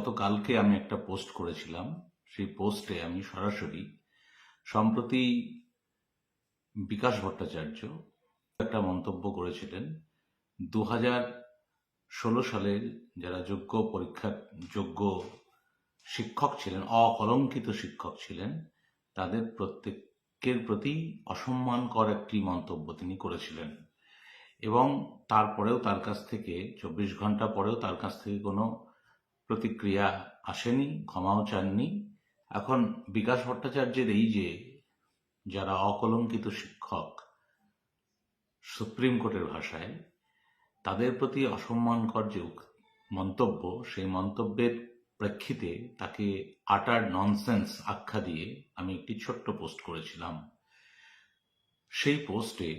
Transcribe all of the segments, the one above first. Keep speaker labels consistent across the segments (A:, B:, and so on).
A: গতকালকে আমি একটা পোস্ট করেছিলাম। সেই পোস্টে আমি সরাসরি সম্প্রতি বিকাশ ভট্টাচার্য একটা মন্তব্য করেছিলেন। দু হাজার ষোলো সালের যারা যোগ্য পরীক্ষা যোগ্য শিক্ষক ছিলেন, অকলঙ্কিত শিক্ষক ছিলেন, তাদের প্রত্যেকের প্রতি অসম্মানকর একটি মন্তব্য তিনি করেছিলেন। এবং তারপরেও তার কাছ থেকে, চব্বিশ ঘণ্টা পরেও তার কাছ থেকে কোনো প্রতিক্রিয়া আসেনি, ক্ষমাও চাননি। এখন বিকাশ ভট্টাচার্যের এই যে যারা অকলঙ্কিত শিক্ষক সুপ্রিম কোর্টের ভাষায়, তাদের প্রতি অসম্মানকর যে মন্তব্য, সেই মন্তব্যের প্রেক্ষিতে তাকে আটার ননসেন্স আখ্যা দিয়ে আমি একটি ছোট্ট পোস্ট করেছিলাম। সেই পোস্টে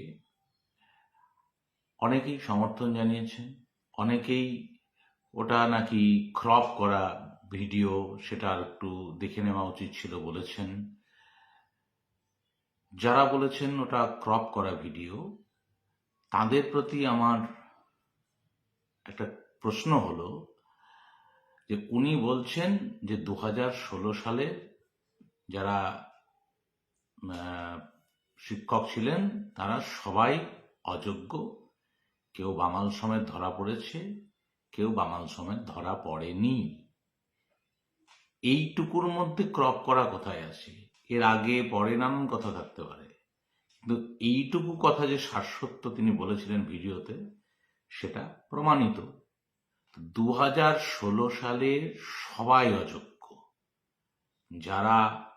A: অনেকেই সমর্থন জানিয়েছেন, অনেকেই ওটা নাকি ক্রপ করা ভিডিও সেটা আর একটু দেখে নেওয়া উচিত ছিল বলেছেন। যারা বলেছেন ওটা ক্রপ করা ভিডিও তাদের প্রতি আমার একটা প্রশ্ন হলো যে উনি বলছেন যে দু সালে যারা শিক্ষক ছিলেন, তারা সবাই অযোগ্য, কেউ বামাল সমেত ধরা পড়েছে কেউ বামাল সমেত ধরা পড়েনি। এইটুকুর মধ্যে ক্রপ করা কোথায় আছে? এর আগে পরে নানান কথা থাকতে পারে। কিন্তু এইটুকু কথা যে শাশ্বত তিনি বলেছিলেন ভিডিওতে, সেটা প্রমাণিত। দু হাজার ষোলো সালে সবাই অযোগ্য। যারা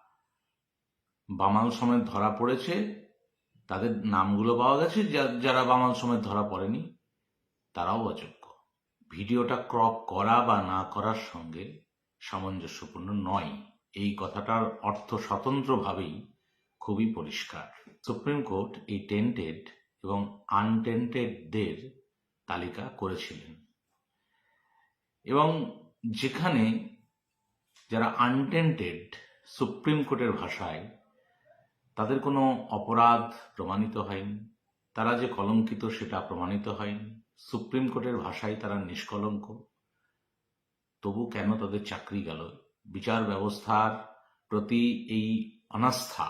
A: বামাল সমেত ধরা পড়েছে, তাদের নামগুলো পাওয়া গেছে। যারা বামাল সমেত ধরা পড়েনি, তারাও অযোগ্য। ভিডিওটা ক্রপ করা বা না করার সঙ্গে সামঞ্জস্যপূর্ণ নয়। এই কথাটার অর্থ স্বতন্ত্রভাবেই খুবই পরিষ্কার। সুপ্রিম কোর্ট এই টেন্টেড এবং আনটেন্টেডদের তালিকা করেছিলেন। এবং যেখানে যারা আনটেন্টেড সুপ্রিম কোর্টের ভাষায় তাদের কোনো অপরাধ প্রমাণিত হয়নি, তারা যে কলঙ্কিত সেটা প্রমাণিত হয়নি সুপ্রিম কোর্টের ভাষায় তারা নিষ্কলঙ্ক। তবু কেন তাদের চাকরি গেল? বিচার ব্যবস্থার প্রতি এই অনাস্থা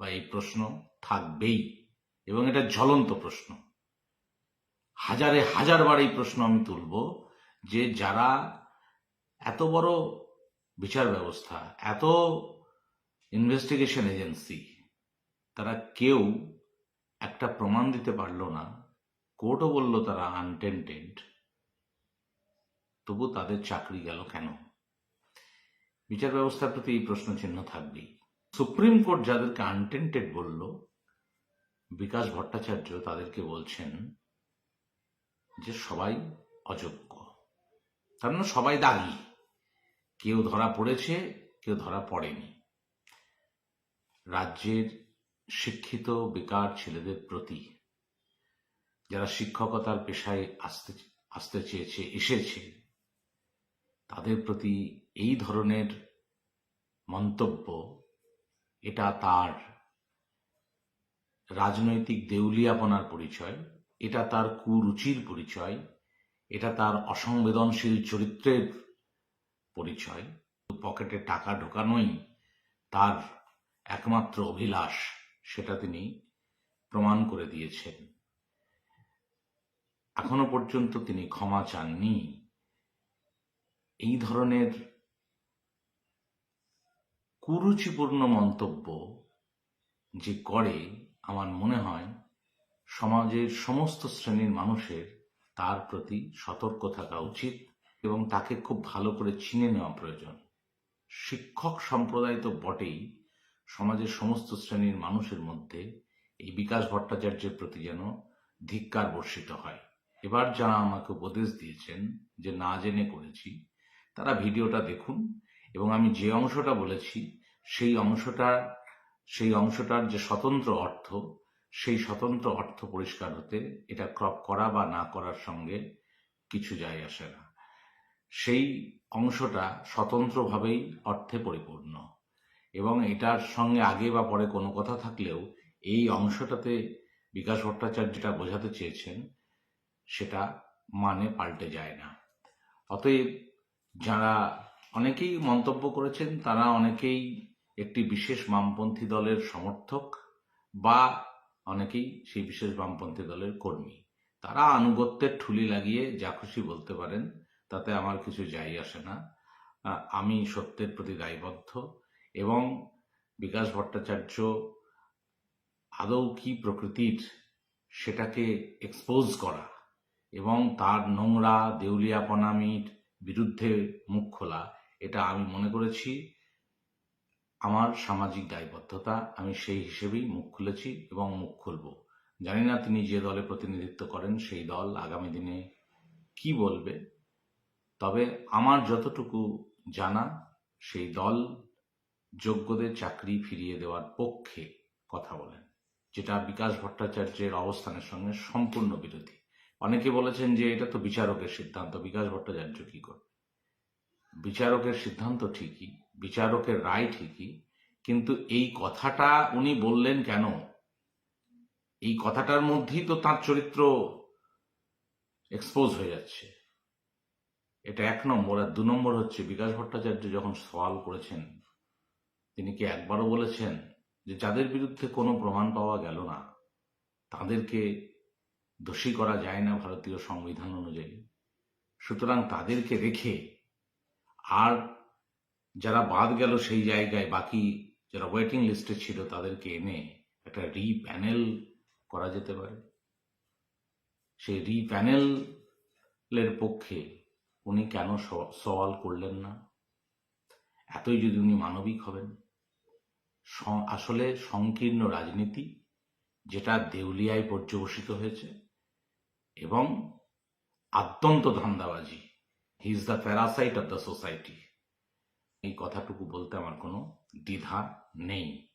A: বা এই প্রশ্ন থাকবেই, এবং এটা জ্বলন্ত প্রশ্ন। হাজারে হাজারবার এই প্রশ্ন আমি তুলব যে যারা এত বড় বিচার ব্যবস্থা, এত ইনভেস্টিগেশন এজেন্সি তারা কেউ একটা প্রমাণ দিতে পারল না কোর্টও বলল তারা আনটেন্টেড তবু তাদের চাকরি গেল কেন? বিচার ব্যবস্থার প্রতি এই প্রশ্ন চিহ্ন থাকবেই। সুপ্রিম কোর্ট যাদেরকে আনটেন্টেড বলল, বিকাশ ভট্টাচার্য তাদেরকে বলছেন যে সবাই অযোগ্য। তার মানে সবাই দাগি। কেউ ধরা পড়েছে, কেউ ধরা পড়েনি। রাজ্যের শিক্ষিত, বেকার ছেলেদের প্রতি যারা শিক্ষকতার পেশায় আসতে আসতে চেয়েছে, এসেছে, তাদের প্রতি এই ধরনের মন্তব্য, এটা তার রাজনৈতিক দেউলিয়াপনার পরিচয়, এটা তার কুরুচির পরিচয়, এটা তার অসংবেদনশীল চরিত্রের পরিচয়, পকেটে টাকা ঢোকানোই তার একমাত্র অভিলাষ, সেটা তিনি প্রমাণ করে দিয়েছেন। এখনও পর্যন্ত তিনি ক্ষমা চাননি। এই ধরনের কুরুচিপূর্ণ মন্তব্য যে করে, আমার মনে হয়, সমাজের সমস্ত শ্রেণির মানুষের তার প্রতি সতর্ক থাকা উচিত এবং তাকে খুব ভালো করে চিনে নেওয়া প্রয়োজন। শিক্ষক সম্প্রদায় তো বটেই সমাজের সমস্ত শ্রেণির মানুষের মধ্যে এই বিকাশ ভট্টাচার্যের প্রতি যেন ধিক্কার বর্ষিত হয়। এবার যারা আমাকে উপদেশ দিয়েছেন যে না জেনে করেছি, তারা ভিডিওটা দেখুন এবং আমি যে অংশটা বলেছি, সেই অংশটা, সেই অংশটার যে স্বতন্ত্র অর্থ, সেই স্বতন্ত্র অর্থ পরিষ্কার হতে এটা ক্রপ করা বা না করার সঙ্গে কিছু যায় আসে না। সেই অংশটা স্বতন্ত্রভাবেই অর্থে পরিপূর্ণ এবং এটার সঙ্গে আগে বা পরে কোনো কথা থাকলেও এই অংশটাতে বিকাশ ভট্টাচার্য যেটা বোঝাতে চেয়েছেন সেটা মানে পাল্টে যায় না। অতএব যারা অনেকেই মন্তব্য করেছেন, তারা অনেকেই একটি বিশেষ বামপন্থী দলের সমর্থক বা অনেকেই সেই বিশেষ বামপন্থী দলের কর্মী। তারা আনুগত্যের ঠুলি লাগিয়ে যা খুশি বলতে পারেন, তাতে আমার কিছু যাই আসে না। আমি সত্যের প্রতি দায়বদ্ধ এবং বিকাশ ভট্টাচার্য আদৌ কি প্রকৃতির সেটাকে এক্সপোজ করা এবং তার নোংরা দেউলিয়াপনামির বিরুদ্ধে মুখ খোলা, এটা আমি মনে করেছি। আমার সামাজিক দায়বদ্ধতা, আমি সেই হিসেবেই মুখ খুলেছি এবং মুখ খুলব। জানি না তিনি যে দলে প্রতিনিধিত্ব করেন, সেই দল আগামী দিনে কি বলবে। তবে আমার যতটুকু জানা, সেই দল যোগ্যদের চাকরি ফিরিয়ে দেওয়ার পক্ষে কথা বলেন, যেটা বিকাশ ভট্টাচার্যের অবস্থানের সঙ্গে সম্পূর্ণ বিরোধী। অনেকে বলেছেন যে এটা তো বিচারকের সিদ্ধান্ত। বিকাশ ভট্টাচার্য কি করবে? বিচারকের সিদ্ধান্ত ঠিকই, বিচারকের রায় ঠিকই, কিন্তু এই কথাটা উনি বললেন কেন? এই কথাটার মধ্যেই তো তার চরিত্র এক্সপোজ হয়ে যাচ্ছে। এটা এক নম্বর, আর দু নম্বর হচ্ছে, বিকাশ ভট্টাচার্য যখন সওয়াল করেছেন, তিনি কি একবারও বলেছেন যে, যাদের বিরুদ্ধে কোনো প্রমাণ পাওয়া গেল না, তাদেরকে দোষী করা যায় না ভারতীয় সংবিধান অনুযায়ী। সুতরাং তাদেরকে রেখে আর যারা বাদ গেল সেই জায়গায় বাকি যারা ওয়েটিং লিস্টে ছিল তাদেরকে এনে একটা রি প্যানেল করা যেতে পারে। সেই রি প্যানেলের পক্ষে উনি কেন সওয়াল করলেন না? এতই যদি উনি মানবিক হবেন। আসলে সংকীর্ণ রাজনীতি যেটা দেউলিয়ায় পর্যবসিত হয়েছে। এবং আদ্যন্ত ধান্দাবাজি। He is the parasite of the society এই কথাটুকু বলতে আমার কোনো দ্বিধা নেই।